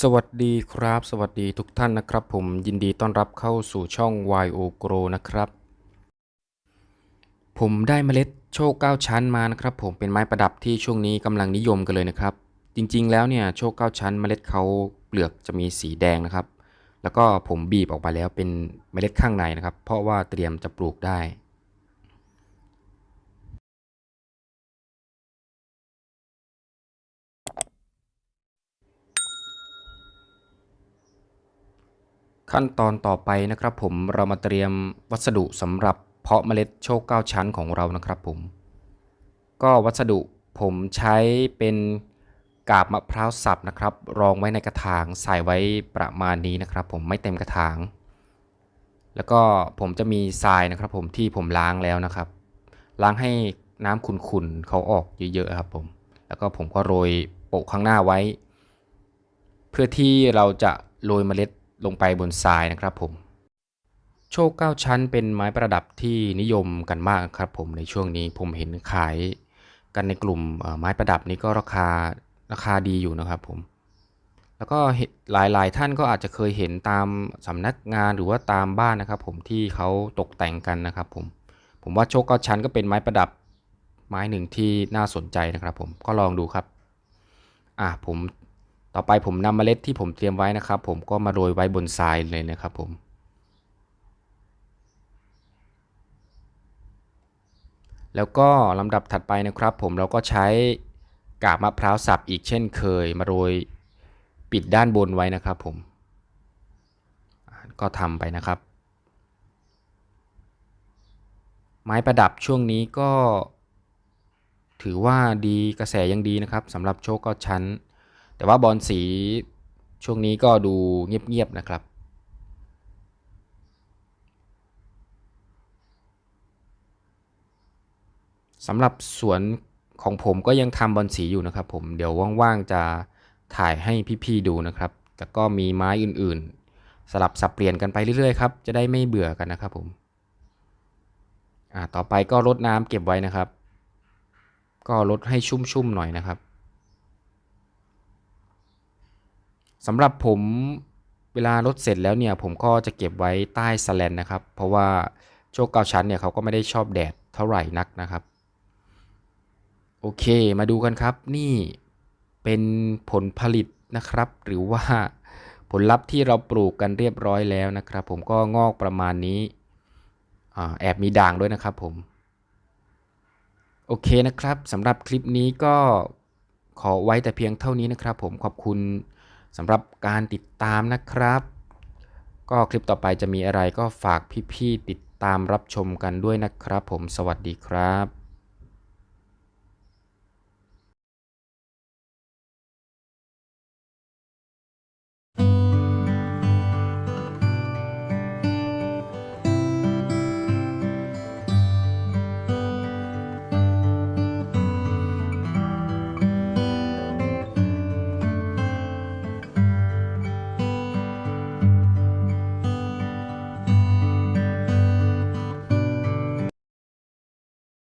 สวัสดีครับ สวัสดีทุกท่านนะครับ ผมยินดีต้อนรับเข้าสู่ช่อง YO Grow นะครับ ผมได้เมล็ดโชคเก้าชั้นมานะครับ ผมเป็นไม้ประดับที่ช่วงนี้กำลังนิยมกันเลยนะครับ จริงๆ แล้วเนี่ยโชคเก้าชั้นเมล็ดเขาเปลือกจะมีสีแดงนะครับ แล้วก็ผมบีบออกมาแล้วเป็นเมล็ดข้างในนะครับ เพราะว่าเตรียมจะปลูกได้ ขั้นตอนต่อไปนะครับผมเรามาเตรียมวัสดุสำหรับเพาะเมล็ดโชคเก้าชั้นของเรานะครับผม ก็วัสดุผมใช้เป็นกาบมะพร้าวสับนะครับ รองไว้ในกระถางใส่ไว้ประมาณนี้นะครับ ผมไม่เต็มกระถาง แล้วก็ผมจะมีทรายนะครับ ผมที่ผมล้างแล้วนะครับ ล้างให้น้ำขุ่นๆเขาออกเยอะๆครับผม แล้วก็ผมก็โรยโปะข้างหน้าไว้ เพื่อที่เราจะโรยเมล็ด ลงไปบนทรายนะครับผม โชคเก้าชั้นเป็นไม้ประดับที่นิยมกันมากครับผมในช่วงนี้ผมเห็นขายกันในกลุ่มไม้ประดับนี้ก็ราคาราคาดีอยู่นะครับผม แล้วก็เห็นหลายๆ ท่านก็อาจจะเคยเห็นตามสำนักงานหรือว่าตามบ้านนะครับ ผมที่เขาตกแต่งกันนะครับผม ผมว่าโชคเก้าชั้นก็เป็นไม้ประดับไม้หนึ่งที่น่าสนใจนะครับผมก็ลองดูครับ อะผม ต่อไปผมนำเมล็ดที่ผมเตรียมไว้นะครับ ผมก็มาโรยไว้บนทรายเลยนะครับผมแล้วก็ลำดับถัดไปนะครับ ผมเราก็ใช้กาบมะพร้าวสับอีกเช่นเคย มาโรยปิดด้านบนไว้นะครับ ผมก็ทำไปนะครับ ไม้ประดับช่วงนี้ก็ ถือว่าดีกระแสยังดีนะครับสำหรับโชคก็ชั้น แต่ว่าบอลสีช่วงนี้ก็ดูเงียบๆนะครับ สำหรับสวนของผมก็ยังทำบอลสีอยู่นะครับ ผมเดี๋ยวว่างๆจะถ่ายให้พี่ๆดูนะครับแต่ก็มีไม้อื่นๆ สลับสับเปลี่ยนกันไปเรื่อยๆครับ จะได้ไม่เบื่อกันนะครับผมอ่าต่อไปก็รดน้ำเก็บไว้นะครับ ก็ลดให้ชุ่มๆหน่อยนะครับ สำหรับผมเวลารดเสร็จแล้วเนี่ยผมก็จะเก็บไว้ใต้สแลนนะครับ เพราะว่าโชคเก้าชั้นเนี่ยเขาก็ไม่ได้ชอบแดดเท่าไหร่นักนะครับ โอเคมาดูกันครับนี่เป็นผลผลิตนะครับ หรือว่าผลลัพธ์ที่เราปลูกกันเรียบร้อยแล้วนะครับ ผมก็งอกประมาณนี้อแอบมีด่างด้วยนะครับผม โอเคนะครับสำหรับคลิปนี้ก็ขอไว้แต่เพียงเท่านี้นะครับ ผมขอบคุณ สำหรับการติดตามนะครับ ก็คลิปต่อไปจะมีอะไรก็ฝากพี่ๆติดตามรับชมกันด้วยนะครับ ผมสวัสดีครับ